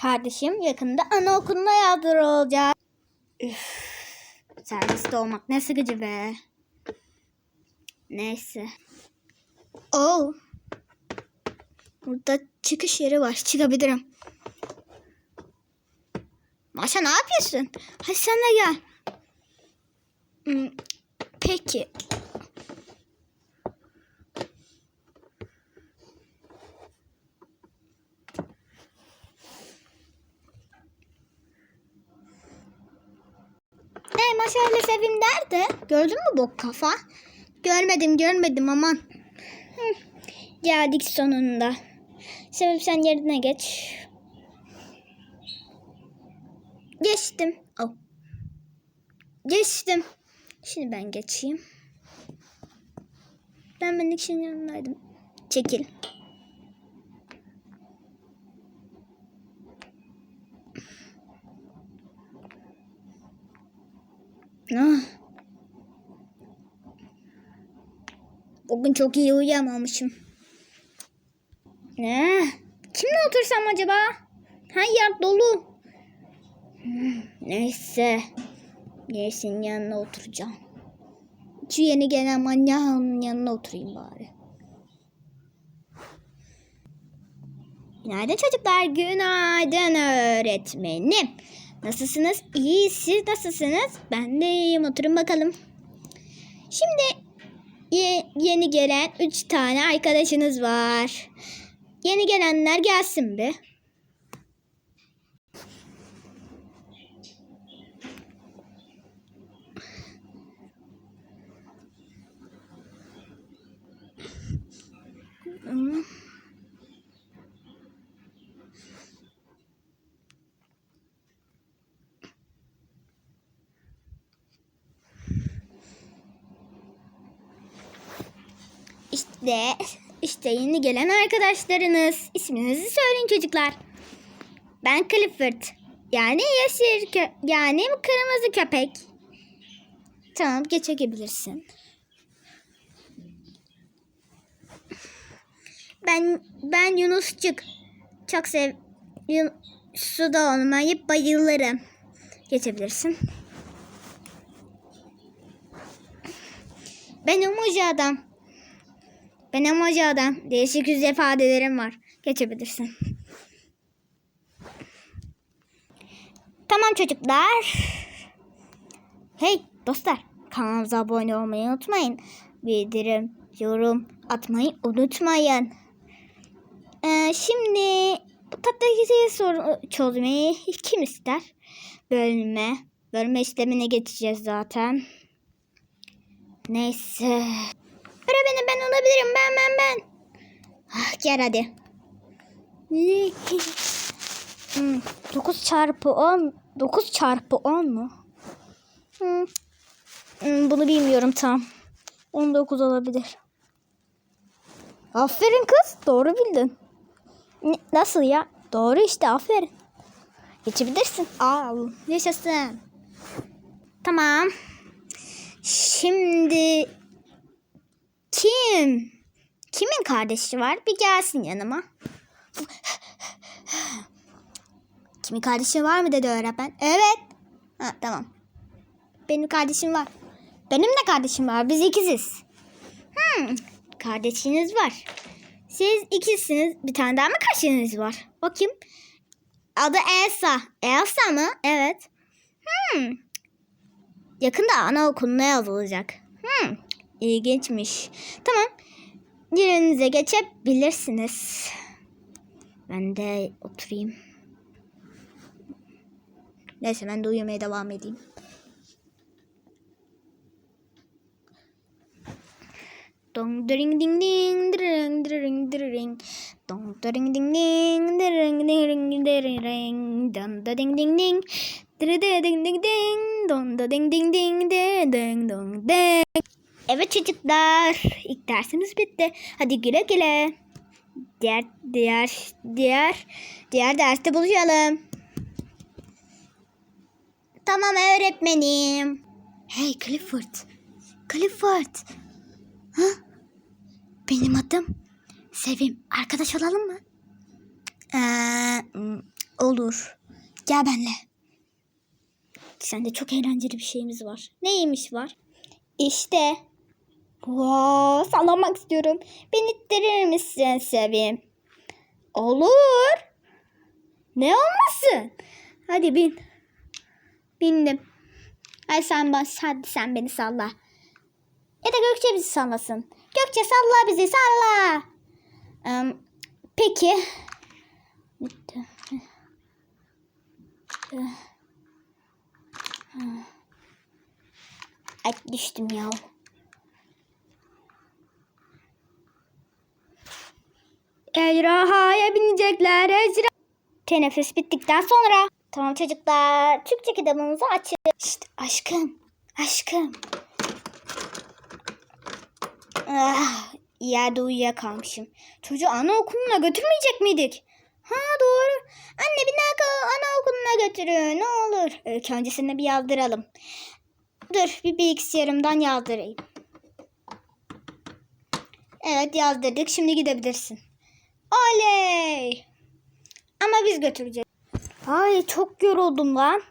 kardeşim yakında anaokuluna yazdırılacak. Üf, serviste olmak ne sıkıcı be. Neyse. Oo. Burada çıkış yeri var. Çıkabilirim. Maşa ne yapıyorsun? Hadi sen de gel. Hmm, Peki. Maşa ile Sevim nerede? Gördün mü bok kafa? Görmedim görmedim aman. Hı, geldik sonunda. Sevim sen yerine geç. Geçtim. Oh. Geçtim. Şimdi ben geçeyim. Ben ben kişinin yanındaydım. Çekil. Ah. Bugün çok iyi uyuyamamışım. Ne? Kimle otursam acaba? Her yer dolu. Neyse. Neyse'nin yanına oturacağım. Şu yeni gelen manyağın yanına oturayım bari. Günaydın çocuklar. Günaydın öğretmenim. Nasılsınız? İyi. Siz nasılsınız? Ben de iyiyim. Oturun bakalım. Şimdi ye- yeni gelen üç tane arkadaşınız var. Yeni gelenler gelsin bir. Hmm. İşte, işte yeni gelen arkadaşlarınız. İsminizi söyleyin çocuklar. Ben Clifford. Yani yeşil, kö- yani kırmızı köpek. Tamam, geçebilirsin. Ben ben Yunusçuk. Çok sev Yun- suda olmayı bayılırım. Geçebilirsin. Ben emoji adam. Ben emoji adam. Değişik yüz ifadelerim var. Geçebilirsin. Tamam çocuklar. Hey dostlar. Kanalımıza abone olmayı unutmayın. Bildirim, yorum atmayı unutmayın. Ee, şimdi bu tatlı güzel soru çözmeyi kim ister? Bölme. Bölme işlemine geçeceğiz zaten. Neyse. Öğretmenim ben olabilirim. Ben ben ben. Ah, gel hadi. Hmm, 9 çarpı 10. 9 çarpı 10 mu? Hmm. Hmm, bunu bilmiyorum tam. 19 olabilir. Aferin kız. Doğru bildin. Nasıl ya? Doğru işte aferin. Geçebilirsin. Al. Yaşasın. Tamam. Şimdi kim? Kimin kardeşi var? Bir gelsin yanıma. Kimin kardeşi var mı dedi öğretmen. Evet. Ha, tamam. Benim kardeşim var. Benim de kardeşim var. Biz ikiziz. Hmm, kardeşiniz var. Siz ikisiniz. Bir tane daha mı kardeşiniz var? Bakayım. Adı Elsa. Elsa mı? Evet. Hmm. Yakında anaokuluna yazılacak. Hmm. İlginçmiş. Tamam. Yerinize geçebilirsiniz. Ben de oturayım. Neyse ben de uyumaya devam edeyim. Dong dring ding ding dring dring dring dong dring ding ding dring ding dring dring dong da ding ding ding ding ding ding ding dong da ding ding ding ding dong ding Evet çocuklar ilk dersimiz bitti. Hadi güle güle. Diğer diğer diğer diğer derste buluşalım. Tamam öğretmenim. Hey Clifford. Clifford. Ha? Benim adım Sevim. Arkadaş olalım mı? Ee, olur. Gel benimle. Sende çok eğlenceli bir şeyimiz var. Neymiş var? İşte. Wow, sallamak istiyorum. Beni ittirir misin sevim? Olur. Ne olmasın? Hadi bin. Bindim. Hadi sen bas, hadi sen beni salla. Ya da Gökçe bizi sallasın. Gökçe salla bizi salla. Em, peki. Ay düştüm ya. Ejderhaya binecekler ejderha. Teneffüs bittikten sonra. Tamam çocuklar. Türkçe kitabımızı açın. İşte aşkım. Aşkım. Ah, yerde uyuyakalmışım. Çocuğu anaokuluna götürmeyecek miydik? Ha doğru. Anne bir dakika anaokuluna götürün ne olur. İlk öncesinde bir yazdıralım. Dur bir bilgisayarımdan yazdırayım. Evet yazdırdık. Şimdi gidebilirsin. Oley! Ama biz götüreceğiz. Ay çok yoruldum lan.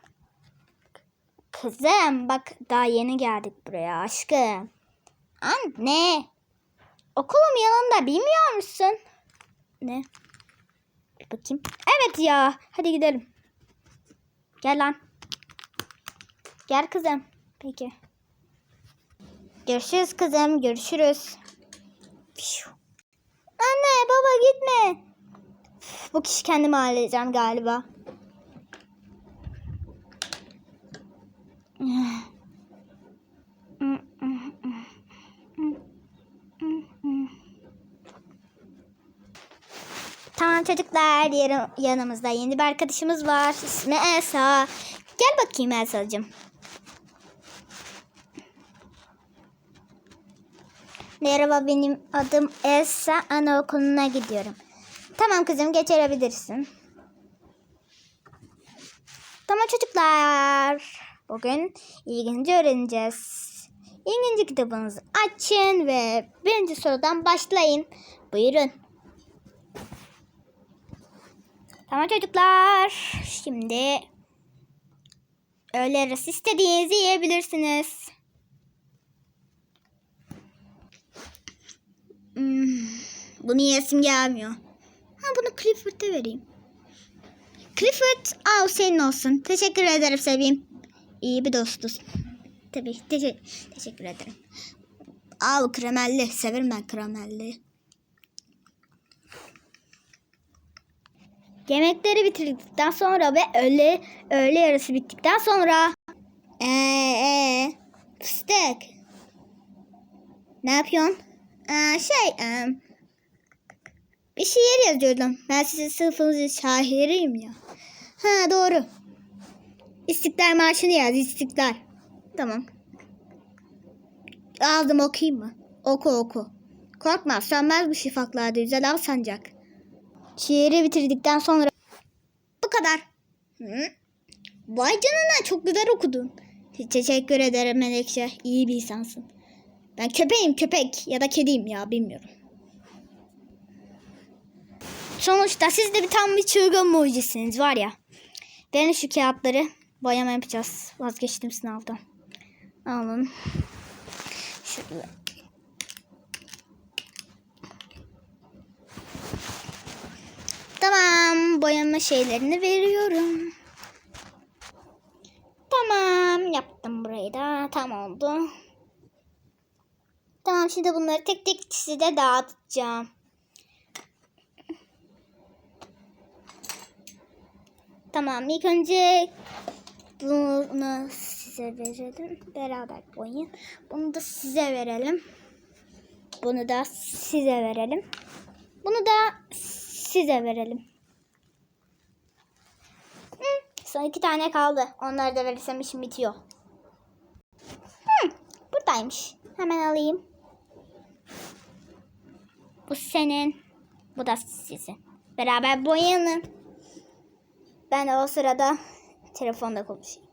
Kızım bak daha yeni geldik buraya aşkım. Anne. Okulum yanında bilmiyor musun? Ne? Bir bakayım. Evet ya. Hadi gidelim. Gel lan. Gel kızım. Peki. Görüşürüz kızım. Görüşürüz. Fiu. Anne baba gitme. Bu kişi kendimi halledeceğim galiba. Tamam çocuklar diğer yanımızda yeni bir arkadaşımız var. İsmi Elsa. Gel bakayım Elsa'cığım. Merhaba benim adım Elsa. Anaokuluna gidiyorum. Tamam kızım geçirebilirsin. Tamam çocuklar. Bugün ilginci öğreneceğiz. İlginci kitabınızı açın ve birinci sorudan başlayın. Buyurun. Tamam çocuklar. Şimdi öğle arası istediğinizi yiyebilirsiniz. Hmm, bunu yesim gelmiyor. Ha bunu Clifford'e vereyim. Clifford al senin olsun. Teşekkür ederim seveyim. İyi bir dostuz. Tabii te- teşekkür ederim. Al kremelli. Severim ben kremelli. Yemekleri bitirdikten sonra ve öğle öğle yarısı bittikten sonra ee, ee, fıstık. Ne yapıyorsun? Ee, şey ee, bir şiir yazıyordum. Ben sizin sınıfınızın şairiyim ya. Ha doğru. İstiklal Marşı'nı yaz İstiklal. Tamam. Aldım okuyayım mı? Oku oku. Korkma sönmez bu şifaklarda güzel al sancak. Şiiri bitirdikten sonra bu kadar. Hı? Vay canına çok güzel okudun. Te- Teşekkür ederim Menekşe. İyi bir insansın. Ben köpeğim köpek ya da kediyim ya bilmiyorum. Sonuçta siz de bir tam bir çılgın mucidsiniz var ya. Verin şu kağıtları boyama yapacağız. Vazgeçtim sınavdan. Alın. Şöyle. Tamam boyama şeylerini veriyorum. Tamam yaptım burayı da tam oldu. Tamam şimdi bunları tek tek size dağıtacağım. Tamam ilk önce bunu size verelim. Beraber boyayın. Bunu da size verelim. Bunu da size verelim. Bunu da size verelim. Hı, son iki tane kaldı. Onları da verirsem işim bitiyor. Hı, buradaymış. Hemen alayım. Bu senin. Bu da sizin. Beraber boyanın. Ben de o sırada telefonda konuşayım.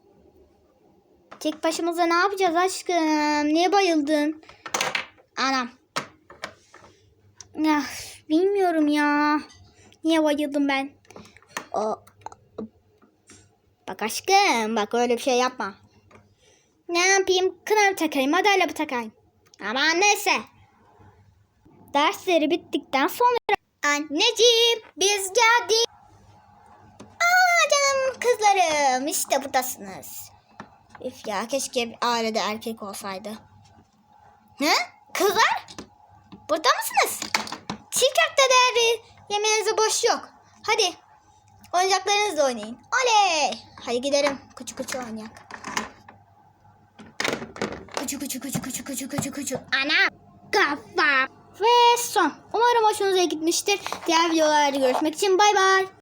Tek başımıza ne yapacağız aşkım? Niye bayıldın? Anam. Ah, bilmiyorum ya. Niye bayıldım ben? O Bak aşkım bak öyle bir şey yapma. Ne yapayım? Kına mı takayım? Madalya takayım? Ama neyse. Dersleri bittikten sonra anneciğim biz geldik. Aa canım kızlarım işte buradasınız. Üf ya keşke bir ailede erkek olsaydı. He? Kızlar? Burada mısınız? Çiftlikte değerli yemeğinize boş yok. Hadi oyuncaklarınızla oynayın. Oley! Hadi gidelim. Kuçu kuçu oynayak. Kuçu kuçu kuçu kuçu kuçu kuçu kuçu. Ana! Kafa! Ve son. Umarım hoşunuza gitmiştir. Diğer videolarda görüşmek için bay bay.